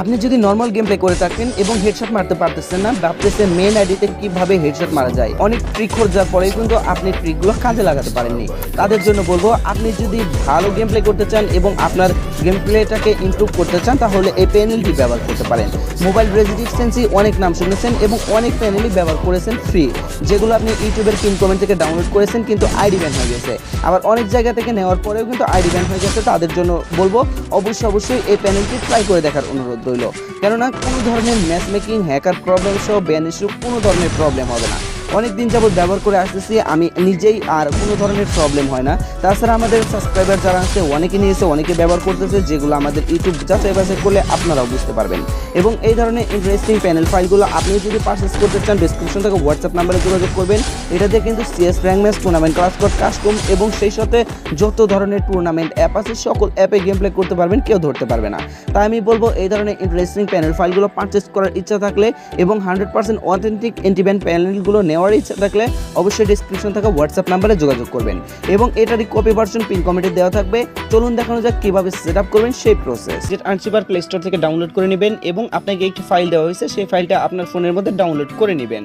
আপনি যদি normal game play করে থাকেন এবং হেডশট মারতে পারতেছেন না, ভাবতেছেন মেন আইডিতে কীভাবে হেডশট মারা যায়। অনেক ট্রিক খোঁজার পরে কিন্তু আপনি ট্রিকগুলো কাজে লাগাতে পারেননি। তাদের জন্য বলব, আপনি যদি ভালো গেম প্লে করতে চান এবং আপনার গেম প্লেটাকে ইমপ্রুভ করতে চান, তাহলে এই প্যানেলটি ব্যবহার করতে পারেন। মোবাইল রেজিস্ট্যান্সি অনেক নাম শুনেছেন এবং অনেক প্যানেলই ব্যবহার করেছেন ফ্রি যেগুলো আপনি ইউটিউবের পিন কমেন্ট থেকে ডাউনলোড করেছেন, কিন্তু আইডি ব্যান হয়ে গেছে। আবার অনেক জায়গা থেকে নেওয়ার পরেও কিন্তু আইডি ব্যান হয়ে গেছে, তাদের জন্য বলব, অবশ্যই অবশ্যই এই প্যানেলটি ট্রাই করে দেখার অনুরোধ। রইল কেননা কোনো ধরনের ম্যাচ মেকিং হ্যাকার প্রবলেম সহ ব্যান ইস্যু কোনো ধরনের প্রবলেম হবে না। অনেক দিন যাবত ব্যবহার করে আসতেছি, আমি নিজেই আর কোনো ধরনের প্রবলেম হয় না। তাছাড়া আমাদের সাবস্ক্রাইবার যারা আছে, অনেকে নিয়েছে, অনেকে ব্যবহার করতেছে, যেগুলো আমাদের ইউটিউব যাচাই বাছাই করলে আপনারাও বুঝতে পারবেন। এবং এই ধরনের ইন্টারেস্টিং প্যানেল ফাইলগুলো আপনি যদি পারচেস করতে চান ডিসক্রিপশন থেকে হোয়াটসঅ্যাপ নাম্বারে যোগাযোগ করবেন। এটা দিয়ে কিন্তু CS rank match tournament class code custom এবং সেই সাথে যত ধরনের টুর্নামেন্ট অ্যাপ আছে, সকল অ্যাপে গেম প্লে করতে পারবেন, কেউ ধরতে পারবে না। তাই আমি বলব, এই ধরনের ইন্টারেস্টিং প্যানেল ফাইলগুলো পারচেস করার ইচ্ছা থাকলে এবং হান্ড্রেড পার্সেন্ট অথেন্টিক এন্টিব্যান্ড প্যানেলগুলো নেওয়ার ইচ্ছা থাকলে অবশ্যই ডিসক্রিপশন থাকা হোয়াটসঅ্যাপ নাম্বারে যোগাযোগ করবেন। এবং এটারই কপি ভার্সন পিন কমেন্টে দেওয়া থাকবে। চলুন দেখানো যাক কীভাবে সেট আপ করবেন সেই প্রসেস জেট আনসিপার প্লে স্টোর থেকে ডাউনলোড করে নেবেন এবং আপনাকে একটি ফাইল দেওয়া হয়েছে, সেই ফাইলটা আপনার ফোনের মধ্যে ডাউনলোড করে নেবেন।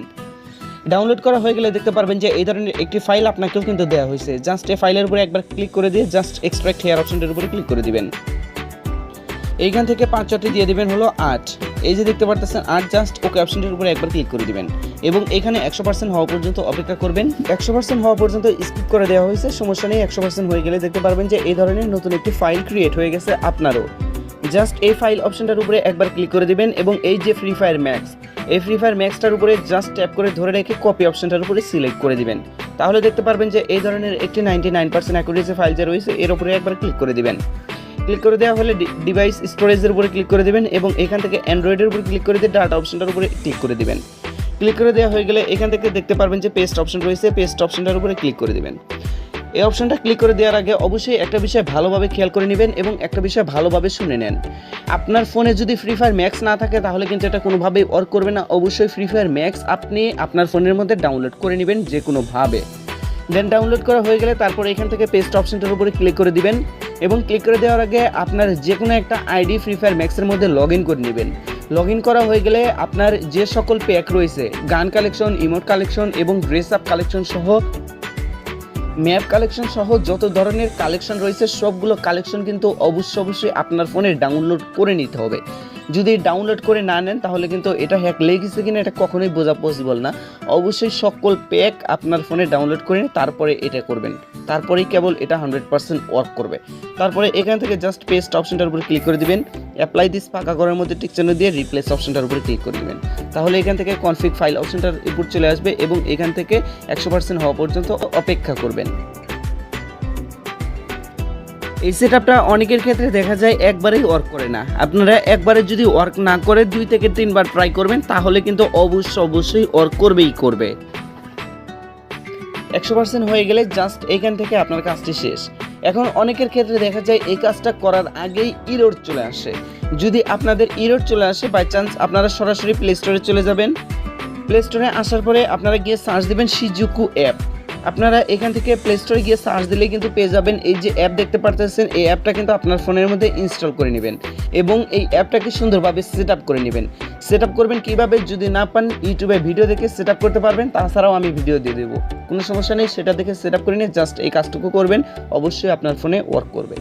ডাউনলোড করা হয়ে গেলে দেখতে পারবেন যে এই ধরনের একটি ফাইল আপনাকেও কিন্তু দেওয়া হয়েছে। জাস্ট এই ফাইলের উপরে একবার ক্লিক করে দিয়ে জাস্ট এক্সট্রাক্ট হেয়ার অপশনটার উপরে ক্লিক করে দিবেন। এইখান থেকে পাঁচ ছটি দিয়ে দিবেন হলো আট। এই যে দেখতে পারতেছেন, আর জাস্ট ওকে অপশনটির উপরে একবার ক্লিক করে দিবেন। এবং এখানে একশো পার্সেন্ট হওয়া পর্যন্ত অপেক্ষা করবেন। একশো পার্সেন্ট হওয়া পর্যন্ত স্কিপ করে দেওয়া হয়েছে, সমস্যা নেই, একশো পার্সেন্ট হয়ে গেলে দেখতে পারবেন যে এই ধরনের নতুন একটি ফাইল ক্রিয়েট হয়ে গেছে আপনারও। জাস্ট এই ফাইল অপশনটার উপরে একবার ক্লিক করে দিবেন এবং এই যে ফ্রি ফায়ার ম্যাক্স এই ফ্রি ফায়ার ম্যাক্সটার উপরে জাস্ট ট্যাপ করে ধরে রেখে কপি অপশনটার উপরে সিলেক্ট করে দিবেন। তাহলে দেখতে পারবেন যে এই ধরনের একটি ninety nine percent accuracy file যে রয়েছে, এর উপরে একবার ক্লিক করে দিবেন। ক্লিক করে দেওয়া হলে ডিভাইস স্টোরেজের উপরে ক্লিক করে দেবেন এবং এখান থেকে অ্যান্ড্রয়েডের উপরে ক্লিক করে দিয়ে ডাটা অপশনটার উপরে ক্লিক করে দেবেন। ক্লিক করে দেওয়া হয়ে গেলে এখান থেকে দেখতে পারবেন যে পেস্ট অপশন রয়েছে পেস্ট অপশনটার উপরে ক্লিক করে দিবেন। এই অপশনটা ক্লিক করে দেওয়ার আগে অবশ্যই একটা বিষয় ভালোভাবে খেয়াল করে নেবেন এবং একটা বিষয় ভালোভাবে শুনে নেন। আপনার ফোনে যদি ফ্রি ফায়ার ম্যাক্স না থাকে, তাহলে কিন্তু এটা কোনোভাবেই ওয়ার্ক করবে না। অবশ্যই ফ্রি ফায়ার ম্যাক্স আপনি আপনার ফোনের মধ্যে ডাউনলোড করে নেবেন যে কোনোভাবে দেন ডাউনলোড করা হয়ে গেলে তারপর এখান থেকে পেস্ট অপশনটার উপরে ক্লিক করে দিবেন। এবং ক্লিক করে দেওয়ার আগে আপনার যে কোনো একটা আইডি ফ্রি ফায়ার ম্যাক্সের মধ্যে লগ ইন করে নেবেন। লগ ইন করা হয়ে গেলে আপনার যে সকল প্যাক রয়েছে গান কালেকশন ইমোট কালেকশন এবং ড্রেস আপ কালেকশন সহ ম্যাপ কালেকশন সহ যত ধরনের কালেকশন রয়েছে, সবগুলো কালেকশন কিন্তু অবশ্যই অবশ্যই আপনার ফোনে ডাউনলোড করে নিতে হবে। যদি ডাউনলোড করে না নেন, তাহলে কিন্তু এটা হ্যাক লেগেছে কিনা এটা কখনোই বোঝা পসিবল না। অবশ্যই সকল প্যাক আপনার ফোনে ডাউনলোড করে তারপরে এটা করবেন। তারপরেই কেবল এটা হান্ড্রেড পার্সেন্ট ওয়ার্ক করবে। তারপরে এখান থেকে জাস্ট পেস্ট অপশনটার উপরে ক্লিক করে দিবেন। অ্যাপ্লাই দিস পাকা ঘরের মধ্যে টিক চিহ্ন দিয়ে রিপ্লেস অপশনটার উপরে ক্লিক করে দিবেন। তাহলে এখান থেকে কনফিগ ফাইল অপশনটার উপর চলে আসবে এবং এখান থেকে একশো পার্সেন্ট হওয়া পর্যন্ত অপেক্ষা করবেন। এই সেট অনেকের ক্ষেত্রে দেখা যায় একবারেই ওয়ার্ক করে না। আপনারা একবারে যদি ওয়ার্ক না করে দুই থেকে তিনবার ট্রাই করবেন, তাহলে কিন্তু অবশ্যই অবশ্যই ওয়ার্ক করবেই করবে। একশো পার্সেন্ট হয়ে গেলে জাস্ট এখান থেকে আপনার কাজটি শেষ। এখন অনেকের ক্ষেত্রে দেখা যায় এই কাজটা করার আগেই ইরোড চলে আসে। যদি আপনাদের ইরোড চলে আসে বাই চান্স আপনারা সরাসরি প্লে স্টোরে চলে যাবেন। প্লে স্টোরে আসার পরে আপনারা গিয়ে সার্চ দেবেন সিজুকু অ্যাপ আপনারা এখান থেকে প্লে স্টোরে গিয়ে সার্চ দিলে কিন্তু পেয়ে যাবেন এই যে অ্যাপ দেখতে পারতেছেন, এই অ্যাপটা কিন্তু আপনার ফোনের মধ্যে ইনস্টল করে নেবেন এবং এই অ্যাপটাকে সুন্দরভাবে সেট করে নেবেন। সেট করবেন কীভাবে? যদি না পান ইউটিউবে ভিডিও দেখে সেট করতে পারবেন, তাছাড়াও আমি ভিডিও দিয়ে দেবো। কোনো সমস্যা নেই, সেটা দেখে সেট করে নিয়ে জাস্ট এই কাজটুকু করবেন, অবশ্যই আপনার ফোনে ওয়ার্ক করবে।